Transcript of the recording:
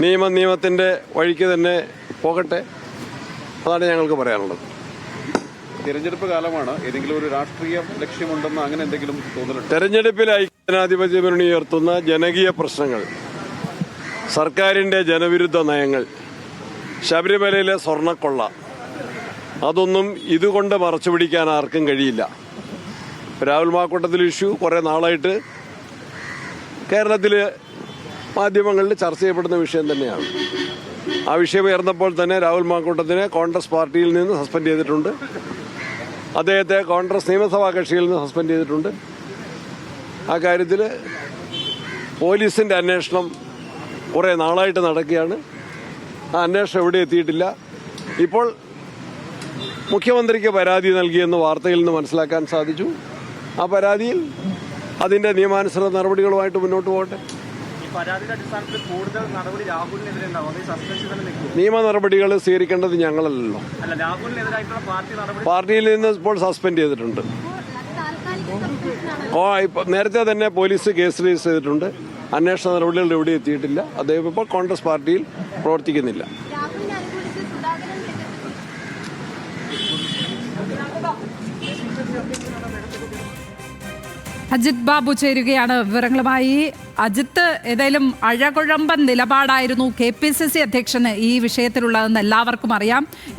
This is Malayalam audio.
നിയമം നിയമത്തിന്റെ വഴിക്ക് തന്നെ പോകട്ടെ. അതാണ് ഞങ്ങൾക്ക് പറയാനുള്ളത്. തിരഞ്ഞെടുപ്പ് കാലമാണ്. ഏതെങ്കിലും ഒരു രാഷ്ട്രീയ ലക്ഷ്യമുണ്ടെന്ന് അങ്ങനെ എന്തെങ്കിലും തോന്നലുണ്ട്? തെരഞ്ഞെടുപ്പിൽ ഐക്യജനാധിപത്യ മുന്നണി ഉയർത്തുന്ന ജനകീയ പ്രശ്നങ്ങൾ സർക്കാരിന്റെ ജനവിരുദ്ധ നയങ്ങൾ ശബരിമലയിലെ സ്വർണക്കൊള്ള അതൊന്നും ഇതുകൊണ്ട് മറച്ചു പിടിക്കാൻ ആർക്കും കഴിയില്ല. രാഹുൽ മാക്കൂട്ടത്തിൽ ഇഷ്യൂ കുറേ നാളായിട്ട് കേരളത്തിൽ മാധ്യമങ്ങളിൽ ചർച്ച ചെയ്യപ്പെടുന്ന വിഷയം തന്നെയാണ്. ആ വിഷയം ഉയർന്നപ്പോൾ തന്നെ രാഹുൽ മാക്കൂട്ടത്തിനെ കോൺഗ്രസ് പാർട്ടിയിൽ നിന്ന് സസ്പെൻഡ് ചെയ്തിട്ടുണ്ട്. അദ്ദേഹത്തെ കോൺഗ്രസ് നിയമസഭാ കക്ഷിയിൽ നിന്ന് സസ്പെൻഡ് ചെയ്തിട്ടുണ്ട്. ആ കാര്യത്തിൽ പോലീസിന്റെ അന്വേഷണം കുറേ നാളായിട്ട് നടക്കുകയാണ്. ആ അന്വേഷണം എവിടെ എത്തിയിട്ടില്ല. ഇപ്പോൾ മുഖ്യമന്ത്രിക്ക് പരാതി നൽകിയെന്ന് വാർത്തയിൽ നിന്ന് മനസ്സിലാക്കാൻ സാധിച്ചു. ആ പരാതിയിൽ അതിന്റെ നിയമാനുസൃത നടപടികളുമായിട്ട് മുന്നോട്ട് പോകട്ടെ. പരാതിയുടെ അടിസ്ഥാനത്തിൽ കൂടുതൽ നടപടി രാഹുലിനെതിരെ ഉണ്ടാവും. സസ്പെൻഷൻ തന്നെ നിൽക്കും. നിയമ നടപടികൾ സ്വീകരിക്കേണ്ടത് ഞങ്ങളല്ലല്ലോ. അല്ല രാഹുലിനെതിരായിട്ടുള്ള പാർട്ടി നടപടി പാർട്ടിയിൽ നിന്ന് ഇപ്പോൾ സസ്പെൻഡ് ചെയ്തിട്ടുണ്ട്. ഓ ഇപ്പൊ നേരത്തെ തന്നെ പോലീസ് കേസ് രജിസ്റ്റർ ചെയ്തിട്ടുണ്ട്. അന്വേഷണ നടപടികൾ എവിടെ എത്തിയിട്ടില്ല. അദ്ദേഹം ഇപ്പോൾ കോൺഗ്രസ് പാർട്ടിയിൽ പ്രവർത്തിക്കുന്നില്ല. രാഹുലിനെ you. അജിത് ബാബു ചേരുകയാണ് വിവരങ്ങളുമായി. അജിത്ത് ഏതായാലും അഴകുഴമ്പൻ നിലപാടായിരുന്നു കെ പി സി സി അധ്യക്ഷന് ഈ വിഷയത്തിലുള്ളതെന്ന് എല്ലാവർക്കും അറിയാം.